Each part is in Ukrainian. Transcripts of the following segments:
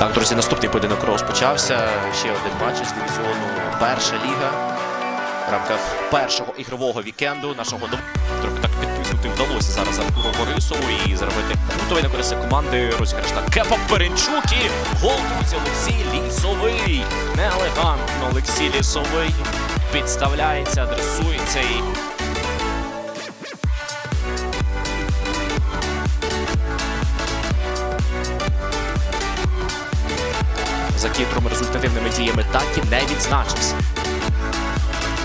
Так, друзі, наступний поєдинок розпочався. Ще один матч із дивізіону Перша ліга. В рамках першого ігрового вікенду нашого трохи так підписувати вдалося зараз Артуру Борисову і зробити готовий на користь команди розіграш на Кепа Перенчук і гол друзі Олексій Лісовий. Неелегантно Олексій Лісовий підставляється, адресується і за кітром результативними діями так і не відзначився.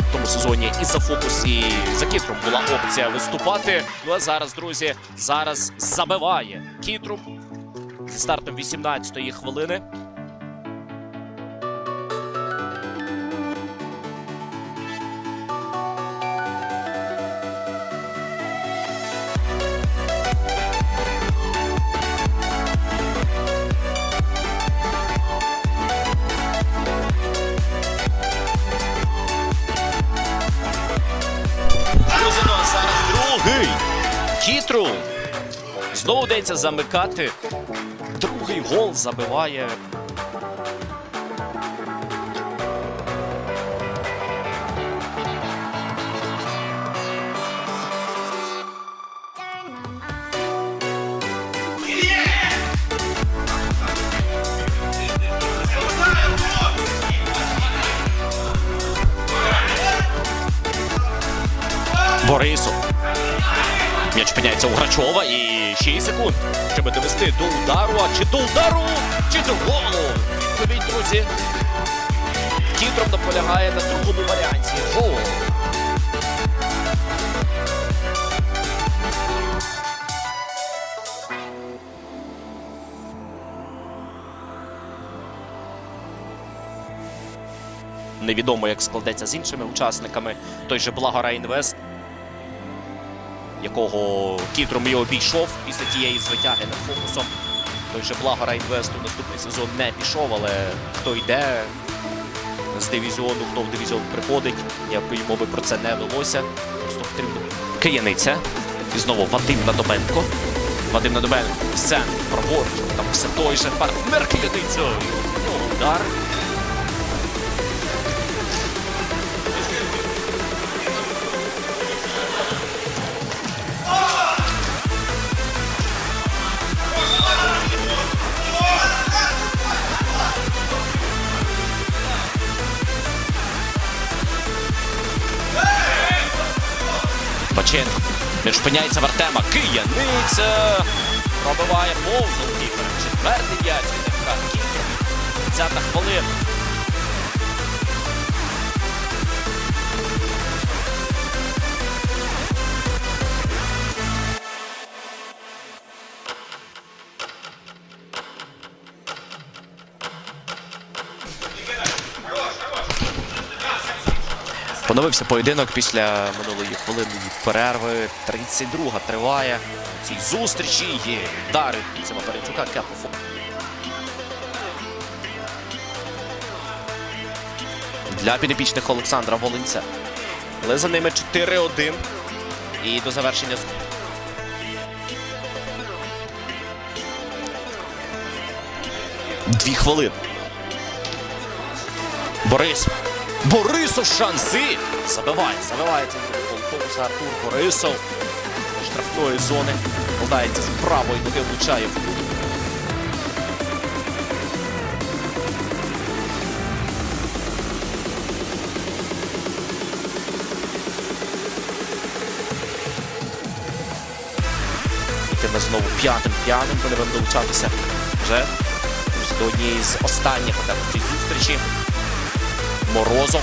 В тому сезоні і за фокус, і за кітром була опція виступати. Ну а зараз, друзі, зараз забиває кітру зі стартом 18-ї хвилини. Кітру. Знову вдається замикати. Другий гол забиває. Борисов. М'яч опиняється у Грачова і 6 секунд, щоб довести до удару. А чи до удару, чи до голу. Відповідь, друзі. Кідром наполягає на другому варіанті. Гол. Невідомо, як складеться з іншими учасниками. Той же Благора Інвест якого Кідром і обійшов після тієї звитяги над фокусом. Той же Благора Інвесту наступний сезон не пішов, але хто йде з дивізіону, хто в дивізіон приходить, ніякої мови про це не велося. Просто потрібно Кияниця. І знову Вадим Надоменко. Вадим Надоменко. Сцен, праворуч, там все той же партнер Кияниця. Удар. Баченко. Не в Артема. Кияниця. Пробиває повз голкіпер. Четвертий м'яч від ФК Кіпер. 30 хвилина. Поновився поєдинок після минулої хвилини перерви. 32-га триває. У цій зустрічі є дари Цема Перенчука Кепофу. Для підопічних Олександра Волинця. Але за ними 4-1. І до завершення. Дві хвилини. Борис. Борисов шанси. Забиває, забиває цей. Фокус Артур Борисов. Штрафної зони. Вкладається з правої ноги, влучає в. Йтиме знову п'ятим п'яним, буде вам долучатися вже до однієї з останніх зустрічі. Морозов.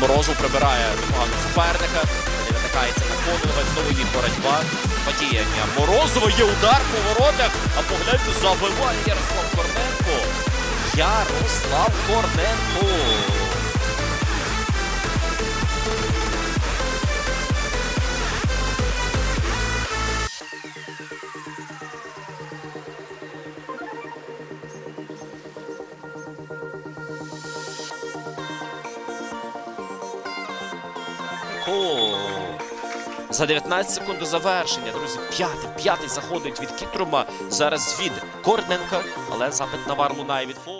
Морозов прибирає непогано суперника. Не натикається на Кононова. Знову йде боротьба. Падіяння. Морозова. Є удар по воротах. А погляньте, забиває Ярослав Корненко. Ярослав Корненко. О, За 19 секунд до завершення, друзі. П'ятий, п'ятий заходить від Кітрума. Зараз від Корненка, але запит на вар лунає від фол.